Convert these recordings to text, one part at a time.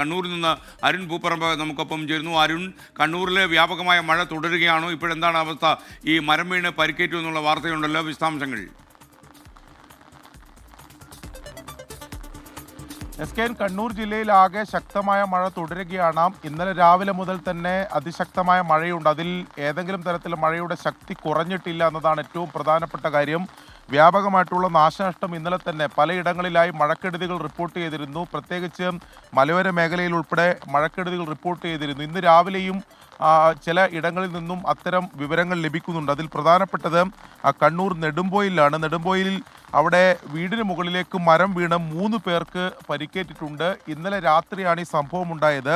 കണ്ണൂരിൽ നിന്ന് അരുൺ പൂപ്പറമ്പ് നമുക്കൊപ്പം ചേരുന്നു. അരുൺ കണ്ണൂരിലെ വ്യാപകമായ മഴ തുടരുകയാണോ? ഇപ്പോഴെന്താണ് അവസ്ഥ? ഈ മരം വീണ് പരിക്കേറ്റു എന്നുള്ള വാർത്തയുണ്ടല്ലോ വിശദാംശങ്ങൾ. എസ് കെ എൻ കണ്ണൂർ ജില്ലയിൽ ആകെ ശക്തമായ മഴ തുടരുകയാണ്. ഇന്നലെ രാവിലെ മുതൽ തന്നെ അതിശക്തമായ മഴയുണ്ട്. അതിൽ ഏതെങ്കിലും തരത്തിൽ മഴയുടെ ശക്തി കുറഞ്ഞിട്ടില്ല എന്നതാണ് ഏറ്റവും പ്രധാനപ്പെട്ട കാര്യം. വ്യാപകമായിട്ടുള്ള നാശനഷ്ടം ഇന്നലെ തന്നെ പലയിടങ്ങളിലായി മഴക്കെടുതികൾ റിപ്പോർട്ട് ചെയ്തിരുന്നു. പ്രത്യേകിച്ച് മലയോര മേഖലയിൽ ഉൾപ്പെടെ മഴക്കെടുതികൾ റിപ്പോർട്ട് ചെയ്തിരുന്നു. ഇന്ന് രാവിലെയും ചില ഇടങ്ങളിൽ നിന്നും അത്തരം വിവരങ്ങൾ ലഭിക്കുന്നുണ്ട്. അതിൽ പ്രധാനപ്പെട്ടത് കണ്ണൂർ നെടുമ്പോയിലാണ്. നെടുമ്പോയിലിൽ അവിടെ വീടിന് മുകളിലേക്ക് മരം വീണ് മൂന്ന് പേർക്ക് പരിക്കേറ്റിട്ടുണ്ട്. ഇന്നലെ രാത്രിയാണ് ഈ സംഭവം ഉണ്ടായത്.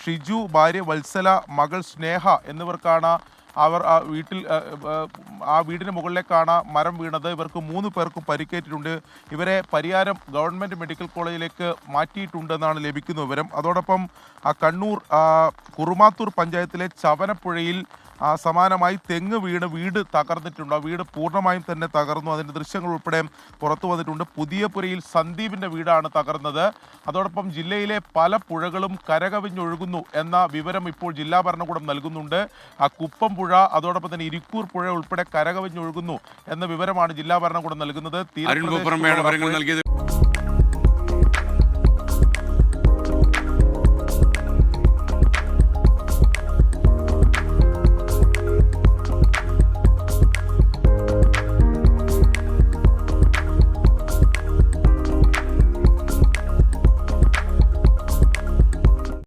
ഷിജു ഭാര്യ വത്സല മകൾ സ്നേഹ എന്നിവർക്കാണ് അവർ ആ വീട്ടിൽ ആ, വീടിന് മുകളിലേക്കാണ് മരം വീണത്. ഇവർക്ക് മൂന്ന് പേർക്കും പരിക്കേറ്റിട്ടുണ്ട്. ഇവരെ പരിയാരം ഗവൺമെന്റ് മെഡിക്കൽ കോളേജിലേക്ക് മാറ്റിയിട്ടുണ്ടെന്നാണ് ലഭിക്കുന്ന വിവരം. അതോടൊപ്പം ആ കണ്ണൂർ കുറുമാത്തൂർ പഞ്ചായത്തിലെ ചവനപ്പുഴയിൽ സമാനമായി തെങ്ങ് വീണ് വീട് തകർന്നിട്ടുണ്ട്. ആ വീട് പൂർണമായും തന്നെ തകർന്നു. അതിന്റെ ദൃശ്യങ്ങൾ ഉൾപ്പെടെ പുറത്തു വന്നിട്ടുണ്ട്. പുതിയ പുരയിൽ സന്ദീപിന്റെ വീടാണ് തകർന്നത്. അതോടൊപ്പം ജില്ലയിലെ പല പുഴകളും കരകവിഞ്ഞൊഴുകുന്നു എന്ന വിവരം ഇപ്പോൾ ജില്ലാ ഭരണകൂടം നൽകുന്നുണ്ട്. ആ കുപ്പം പുഴ അതോടൊപ്പം തന്നെ ഇരിക്കൂർ പുഴ ഉൾപ്പെടെ കരകവിഞ്ഞൊഴുകുന്നു എന്ന വിവരമാണ് ജില്ലാ ഭരണകൂടം നൽകുന്നത്.